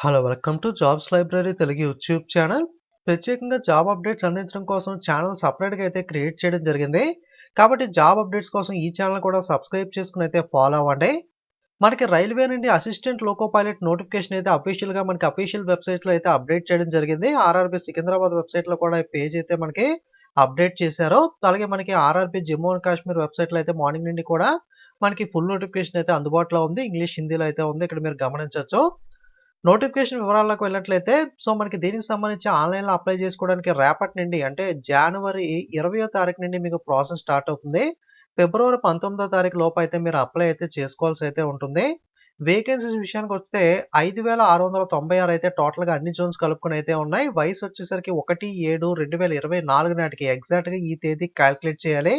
Hello welcome to jobs library Telugu YouTube channel ప్రత్యేకంగా job updates అందించడం కోసం channel సపరేట్గా అయితే క్రియేట్ చేయడం జరిగింది. కాబట్టి జాబ్ అప్డేట్స్ కోసం ఈ ఛానల్ కూడా సబ్స్క్రైబ్ చేసుకుని అయితే ఫాలో అవ్వండి. మనకి రైల్వే నుండి అసిస్టెంట్ లోకో పైలట్ నోటిఫికేషన్ అయితే అఫీషియల్గా మనకి అఫీషియల్ వెబ్సైట్లో అయితే అప్డేట్ చేయడం జరిగింది. ఆర్ఆర్బి సికింద్రాబాద్ వెబ్సైట్లో కూడా ఈ పేజ్ అయితే మనకి అప్డేట్ చేశారు. అలాగే మనకి ఆర్ఆర్బి జమ్మూ అండ్ కాశ్మీర్ వెబ్సైట్లో అయితే మార్నింగ్ నుండి కూడా మనకి ఫుల్ నోటిఫికేషన్ అయితే అందుబాటులో ఉంది. ఇంగ్లీష్ హిందీలో అయితే ఉంది. ఇక్కడ మీరు గమనించవచ్చు. నోటిఫికేషన్ వివరాలకు వెళ్ళినట్లయితే సో మనకి దీనికి సంబంధించి ఆన్లైన్లో అప్లై చేసుకోవడానికి రేపటి నుండి అంటే జనవరి ఇరవయో తారీఖు నుండి మీకు ప్రాసెస్ స్టార్ట్ అవుతుంది. ఫిబ్రవరి పంతొమ్మిదో తారీఖు లోపు అయితే మీరు అప్లై అయితే చేసుకోవాల్సి అయితే ఉంటుంది. వేకెన్సీస్ విషయానికి వస్తే ఐదు వేల ఆరు వందల తొంభై ఆరు అయితే టోటల్గా అన్ని జోన్స్ కలుపుకొని అయితే ఉన్నాయి. వయసు వచ్చేసరికి ఒకటి ఏడు రెండు వేల ఇరవై నాలుగు నాటికి ఎగ్జాక్ట్గా ఈ తేదీ క్యాల్కులేట్ చేయాలి.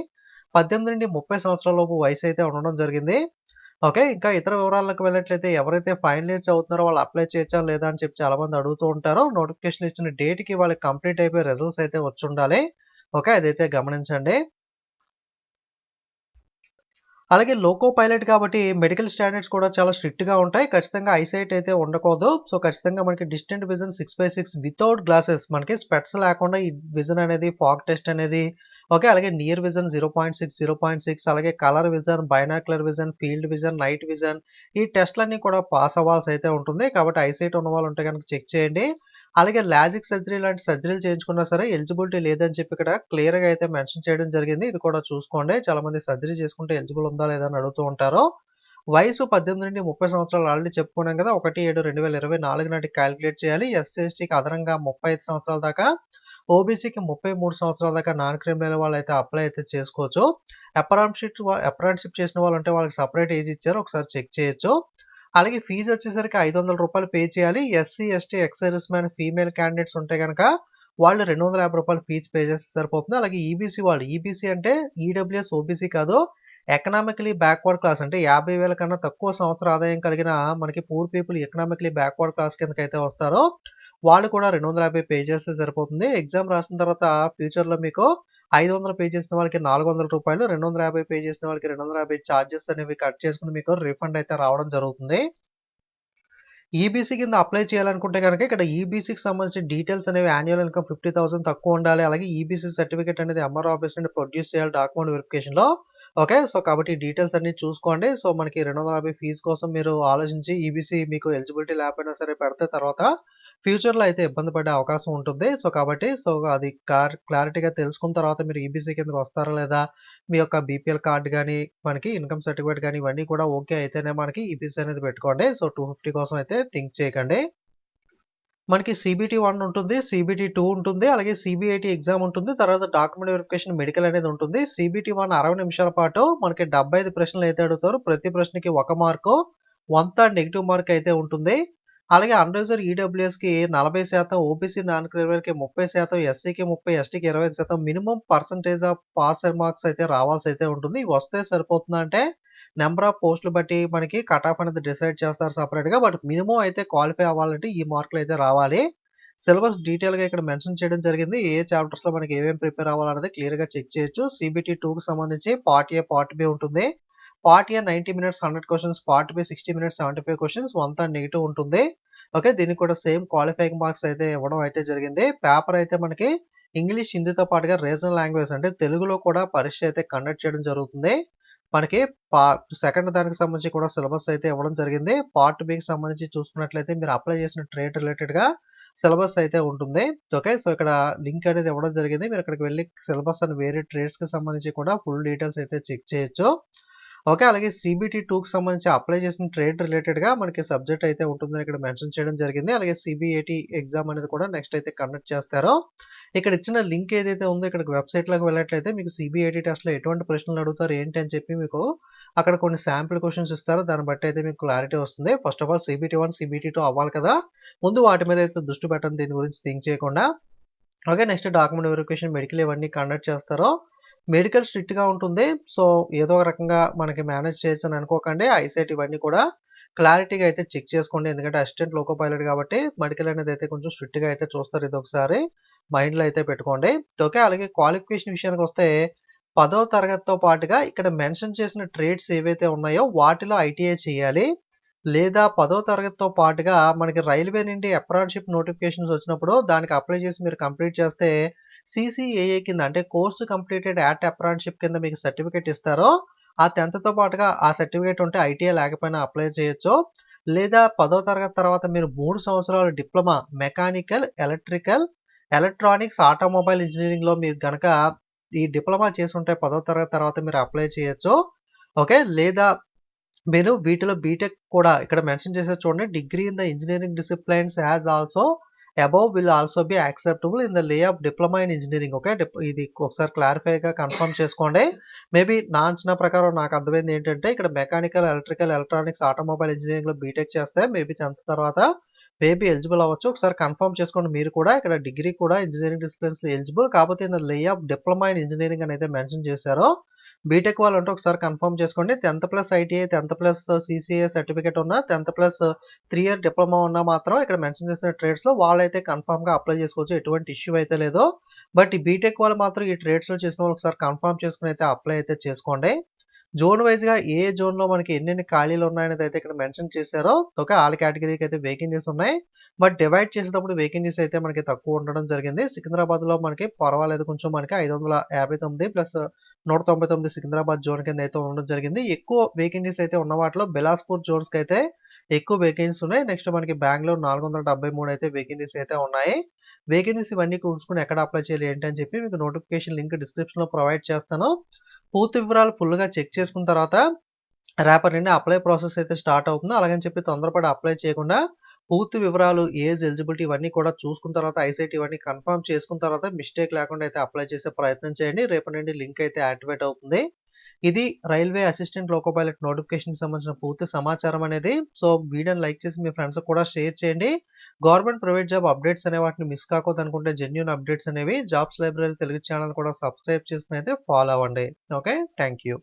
పద్దెనిమిది నుండి ముప్పై సంవత్సరాల లోపు వయసు అయితే ఉండడం జరిగింది. ఓకే ఇంకా ఇతర వివరాలకు వెళ్ళినట్లయితే ఎవరైతే ఫైనల్ ఇయర్ చదువుతున్నారో వాళ్ళు అప్లై చేయొచ్చా లేదా అని చెప్పి చాలా మంది అడుగుతూ ఉంటారో. నోటిఫికేషన్ ఇచ్చిన డేట్కి వాళ్ళకి కంప్లీట్ అయిపోయి రిజల్ట్స్ అయితే వచ్చి ఉండాలి. ఓకే అదైతే గమనించండి. అలాగే లోకో పైలట్ కాబట్టి మెడికల్ స్టాండర్డ్స్ కూడా చాలా స్ట్రిక్ట్గా ఉంటాయి. ఖచ్చితంగా ఐసైట్ అయితే ఉండకూడదు. సో ఖచ్చితంగా మనకి distant vision six by six without glasses మనకి స్పెట్స్ లేకుండా ఈ విజన్ అనేది ఫాగ్ టెస్ట్ అనేది ఓకే అలాగే near vision zero point six zero point six అలాగే colour vision binocular vision field vision night vision ఈ టెస్ట్లన్నీ కూడా పాస్ అవ్వాల్సి అయితే ఉంటుంది. కాబట్టి ఐసైట్ ఉన్న వాళ్ళు ఉంటే కనుక చెక్ చేయండి. అలాగే లాజిక్ సర్జరీ లాంటి సర్జరీలు చేయించుకున్నా సరే ఎలిజిబిలిటీ లేదని చెప్పి ఇక్కడ క్లియర్గా అయితే మెన్షన్ చేయడం జరిగింది. ఇది కూడా చూసుకోండి. చాలా మంది సర్జరీ చేసుకుంటే ఎలిజిబుల్ ఉందా లేదా అని అడుగుతూ ఉంటారు. వయసు పద్దెనిమిది నుండి ముప్పై సంవత్సరాలు ఆల్రెడీ చెప్పుకున్నాం కదా ఒకటి ఏడు రెండు వేల ఇరవై నాలుగు నాటికి క్యాలిక్యులేట్ చేయాలి. ఎస్సీ ఎస్టీకి అదనంగా ముప్పై ఐదు సంవత్సరాల దాకా ఓబీసీకి ముప్పై మూడు సంవత్సరాల దాకా నాన్ క్రిమినల్ వాళ్ళు అయితే అప్లై అయితే చేసుకోవచ్చు. అప్రాంటిషిప్ అప్రాంటిషిప్ చేసిన వాళ్ళు అంటే వాళ్ళకి సపరేట్ ఏజ్ ఇచ్చారు. ఒకసారి చెక్ చేయొచ్చు. అలాగే ఫీజు వచ్చేసరికి ఐదు వందల రూపాయలు పే చేయాలి. SC ST ex service man female candidates ఉంటే కనుక వాళ్ళు రెండు వందల యాభై రూపాయలు ఫీజు పే చేస్తే సరిపోతుంది. అలాగే ఈబీసీ వాళ్ళు ఈబీసీ అంటే ఈడబ్ల్యూఎస్ ఓబీసీ కాదు. ఎకనామికలీ బ్యాక్వర్డ్ క్లాస్ అంటే యాభై వేల కన్నా తక్కువ సంవత్సర ఆదాయం కలిగిన మనకి poor people economically backward class కిందకైతే వస్తారో వాళ్ళు కూడా రెండు వందల యాభై పే చేస్తే సరిపోతుంది. ఎగ్జామ్ రాసిన తర్వాత ఫ్యూచర్లో మీకు ఐదు వందలు పే చేసిన వాళ్ళకి నాలుగు వందల రూపాయలు రెండు వందల యాభై పే చేసిన వాళ్ళకి రెండు వందల యాభై ఛార్జెస్ అనేవి కట్ చేసుకుని మీకు రిఫండ్ అయితే రావడం జరుగుతుంది. ఈబీసీ కింద అప్లై చేయాలనుకుంటే కనుక ఇక్కడ ఈబీసీకి సంబంధించిన డీటెయిల్స్ అనేవి యాన్యువల్ ఇన్కమ్ ఫిఫ్టీ థౌసండ్ తక్కువ ఉండాలి. అలాగే ఈబీసీ సర్టిఫికేట్ అనేది ఎంఆర్ ఆఫీస్ నుండి ప్రొడ్యూస్ చేయాలి డాక్యుమెంట్ వెరిఫికేషన్లో ఓకే. సో కాబట్టి డీటెయిల్స్ అన్ని చూసుకోండి. సో మనకి రెండు వందల యాభై ఫీజు కోసం మీరు ఆలోచించి ఈబీసీ మీకు ఎలిజిబిలిటీ లేకపోయినా సరే పెడితే తర్వాత ఫ్యూచర్లో అయితే ఇబ్బంది పడే అవకాశం ఉంటుంది. సో కాబట్టి సో అది క్లారిటీగా తెలుసుకున్న తర్వాత మీరు ఈబీసీ కిందకి వస్తారా లేదా మీ యొక్క బీపీఎల్ కార్డు కానీ మనకి ఇన్కమ్ సర్టిఫికేట్ కానీ ఇవన్నీ కూడా ఓకే అయితేనే మనకి ఈబీసీ అనేది పెట్టుకోండి. సో టూ ఫిఫ్టీ కోసం అయితే థింక్ చేయకండి. మనకి సీబీటీ వన్ ఉంటుంది సీబీటీ టూ ఉంటుంది అలాగే సిబిఐటి ఎగ్జామ్ ఉంటుంది తర్వాత డాక్యుమెంట్ వెరిఫికేషన్ మెడికల్ అనేది ఉంటుంది. సీబీటీ వన్ అరవై నిమిషాల పాటు మనకి డెబ్బై ఐదు ప్రశ్నలు అయితే అడుగుతారు. ప్రతి ప్రశ్నకి ఒక mark one third negative mark అయితే ఉంటుంది. అలాగే అన్రిజర్వ్ ఈడబ్ల్యూఎస్కి నలభై శాతం ఓబీసీ నాన్ క్రిమినల్కి ముప్పై శాతం ఎస్సీకి ముప్పై ఎస్టీకి ఇరవై శాతం minimum percentage of pass marks అయితే రావాల్సి అయితే ఉంటుంది. వస్తే సరిపోతుందంటే నెంబర్ ఆఫ్ పోస్టులు బట్టి మనకి కట్ ఆఫ్ అనేది డిసైడ్ చేస్తారు సపరేట్గా బట్ మినిమం అయితే క్వాలిఫై అవ్వాలంటే ఈ మార్కులు అయితే రావాలి. సిలబస్ డీటెయిల్గా ఇక్కడ మెన్షన్ చేయడం జరిగింది. ఏ చాప్టర్స్లో మనకి ఏమేమి ప్రిపేర్ అవ్వాలనేది క్లియర్గా చెక్ చేయొచ్చు. సిబిటీ టూకి సంబంధించి పార్ట్ ఏ పార్ట్ బి ఉంటుంది. Part A ninety minutes hundred questions part B sixty minutes seventy five questions one third negative ఉంటుంది. ఓకే దీనికి కూడా సేమ్ క్వాలిఫైయింగ్ మార్క్స్ అయితే ఇవ్వడం అయితే జరిగింది. పేపర్ అయితే మనకి ఇంగ్లీష్ హిందీతో పాటుగా రీజనల్ లాంగ్వేజ్ అంటే తెలుగులో కూడా పరీక్ష అయితే కండక్ట్ చేయడం జరుగుతుంది. మనకి పా సెకండ్ దానికి సంబంధించి కూడా సిలబస్ అయితే ఇవ్వడం జరిగింది. పార్ట్ బికి సంబంధించి చూసుకున్నట్లయితే మీరు అప్లై చేసిన ట్రేడ్ రిలేటెడ్గా సిలబస్ అయితే ఉంటుంది. ఓకే సో ఇక్కడ లింక్ అనేది ఇవ్వడం జరిగింది. మీరు ఇక్కడికి వెళ్ళి సిలబస్ అని వేరే ట్రేడ్స్కి సంబంధించి కూడా ఫుల్ డీటెయిల్స్ అయితే చెక్ చేయొచ్చు. ఓకే అలాగే సిబిటీ టూకి సంబంధించి అప్లై చేసిన ట్రేడ్ రిలేటెడ్గా మనకి సబ్జెక్ట్ అయితే ఉంటుందని ఇక్కడ మెన్షన్ చేయడం జరిగింది. అలాగే సిబిఐటి ఎగ్జామ్ అనేది కూడా నెక్స్ట్ అయితే కండక్ట్ చేస్తారో. ఇక్కడ ఇచ్చిన లింక్ ఏదైతే ఉందో ఇక్కడ వెబ్సైట్లోకి వెళ్ళట్లయితే మీకు సిబిఐటి టెస్ట్లో ఎటువంటి ప్రశ్నలు అడుగుతారు ఏంటి అని చెప్పి మీకు అక్కడ కొన్ని శాంపుల్ క్వశ్చన్స్ ఇస్తారు. దాన్ని బట్టి అయితే మీకు క్లారిటీ వస్తుంది. First of all CBT one CBT two అవ్వాలి కదా. ముందు వాటి మీద అయితే దృష్టి పెట్టండి. దీని గురించి థింక్ చేయకుండా. Okay next document verification medical ఇవన్నీ కండక్ట్ చేస్తారో. మెడికల్ స్ట్రిక్ట్గా ఉంటుంది. సో ఏదో ఒక రకంగా మనకి మేనేజ్ చేయొచ్చు అని అనుకోకండి. ఐసైట్ ఇవన్నీ కూడా క్లారిటీగా అయితే చెక్ చేసుకోండి. ఎందుకంటే అసిస్టెంట్ లోకో పైలట్ కాబట్టి మెడికల్ అనేది అయితే కొంచెం స్ట్రిక్ట్గా అయితే చూస్తారు ఇది ఒకసారి. మైండ్లో అయితే పెట్టుకోండి. ఓకే. అలాగే క్వాలిఫికేషన్ విషయానికి వస్తే పదో తరగతితో పాటుగా ఇక్కడ మెన్షన్ చేసిన ట్రేడ్స్ ఏవైతే ఉన్నాయో వాటిలో ఐటీఐ చేయాలి. లేదా పదో తరగతితో పాటుగా మనకి రైల్వే నుండి అప్రాన్షిప్ నోటిఫికేషన్స్ వచ్చినప్పుడు దానికి అప్లై చేసి మీరు కంప్లీట్ చేస్తే సీసీఏఏ కింద అంటే కోర్స్ కంప్లీటెడ్ యాట్ అప్రాన్షిప్ కింద మీకు సర్టిఫికేట్ ఇస్తారో ఆ 10థ్‌తో పాటుగా ఆ సర్టిఫికేట్ ఉంటే ఐటీఐ లేకపోయినా అప్లై చేయొచ్చు. లేదా పదో తరగతి తర్వాత మీరు మూడు సంవత్సరాలు diploma mechanical, electrical, electronics, automobile ఇంజనీరింగ్లో మీరు గనక ఈ డిప్లొమా చేసుకుంటే పదో తరగతి తర్వాత మీరు అప్లై చేయొచ్చు. ఓకే. లేదా మీరు వీటిలో బీటెక్ కూడా ఇక్కడ మెన్షన్ చేసే చూడండి. Degree in the engineering disciplines as also above will also be acceptable in the lay of diploma in engineering okay. Dip ఇది ఒకసారి క్లారిఫైగా కన్ఫర్మ్ చేసుకోండి. మేబీ నా అంచనా ప్రకారం నాకు అర్థమైంది ఏంటంటే ఇక్కడ మెకానికల్, ఎలక్ట్రికల్, ఎలక్ట్రానిక్స్, ఆటోమొబైల్ ఇంజనీరింగ్లో బీటెక్ చేస్తే మేబీ 10థ్ తర్వాత మేబీ ఎలిజిబుల్ అవ్వచ్చు. ఒకసారి కన్ఫర్మ్ చేసుకోండి మీరు కూడా. ఇక్కడ డిగ్రీ కూడా ఇంజనీరింగ్ డిసిప్లిన్స్‌లో ఎలిజిబుల్. కాకపోతే in the lay of diploma in engineering అని అయితే మెన్షన్ చేశారు. బీటెక్ వాళ్ళు అంటే ఒకసారి కన్ఫర్మ్ చేసుకోండి. 10థ్ ప్లస్ ఐటీఐ, 10థ్ ప్లస్ సీసీఏ సర్టిఫికేట్ ఉన్న 10థ్ ప్లస్ త్రీ ఇయర్ డిప్లొమా ఉన్నా మాత్రం ఇక్కడ మెన్షన్ చేసిన ట్రేడ్స్‌లో వాళ్ళైతే కన్ఫర్మ్‌గా అప్లై చేసుకోవచ్చు. ఎటువంటి ఇష్యూ అయితే లేదు. బట్ ఈ బీటెక్ వాళ్ళు మాత్రం ఈ ట్రేడ్స్‌లో చేసిన వాళ్ళు ఒకసారి కన్ఫర్మ్ చేసుకుని అయితే అప్లై అయితే చేసుకోండి. జోన్ వైస్‌గా ఏ జోన్లో మనకి ఎన్నెన్ని ఖాళీలు ఉన్నాయనేది అయితే ఇక్కడ మెన్షన్ చేశారో ఓకే. ఆల్ కేటగిరీకి అయితే వేకెన్సీస్ ఉన్నాయి. బట్ డివైడ్ చేసేటప్పుడు వేకెన్సీస్ అయితే మనకి తక్కువ ఉండడం జరిగింది. సికింద్రాబాద్‌లో మనకి పర్వాలేదు కొంచెం మనకి 559 ప్లస్ 199 సికింద్రాబాద్ జోన్ కింద అయితే ఉండడం జరిగింది. ఎక్కువ వేకెన్సీస్ అయితే ఉన్న వాటిలో బిలాస్పూర్ జోన్స్‌కైతే ఎక్కువ వేకెన్సీస్ ఉన్నాయి. నెక్స్ట్ మనకి బెంగళూరు నాలుగు వందల డెబ్బై మూడు అయితే వేకెన్సీస్ అయితే ఉన్నాయి. వేకెన్సీస్ ఇవన్నీ చూసుకొని ఎక్కడ అప్లై చేయాలి ఏంటి అని చెప్పి మీకు నోటిఫికేషన్ లింక్ డిస్క్రిప్షన్‌లో ప్రొవైడ్ చేస్తాను. పూర్తి వివరాలు ఫుల్‌గా చెక్ చేసుకున్న తర్వాత రేపటి నుండి అప్లై ప్రాసెస్ అయితే స్టార్ట్ అవుతుంది. అలాగని చెప్పి తొందరపడి అప్లై చేయకుండా పూర్తి వివరాలు, ఏజ్, ఎలిజిబిలిటీ ఇవన్నీ కూడా చూసుకున్న తర్వాత ఐసెట్ ఇవన్నీ కన్ఫర్మ్ చేసుకున్న తర్వాత మిస్టేక్ లేకుండా అయితే అప్లై చేసే ప్రయత్నం చేయండి. రేపటి నుండి లింక్ అయితే యాక్టివేట్ అవుతుంది. ఇది రైల్వే అసిస్టెంట్ లోకో పైలట్ నోటిఫికేషన్‌కి సంబంధించిన పూర్తి సమాచారం అనేది. సో వీడియోని లైక్ చేసి మీ ఫ్రెండ్స్ కూడా షేర్ చేయండి. గవర్నమెంట్, ప్రైవేట్ జాబ్ అప్డేట్స్ అనే వాటిని మిస్ కాకూడదనుకుంటే జెన్యున్ అప్డేట్స్ అనేవి జాబ్స్ లైబ్రరీ తెలుగు ఛానల్ కూడా సబ్స్క్రైబ్ చేసుకుని అయితే ఫాలో అవ్వండి. ఓకే. Thank you.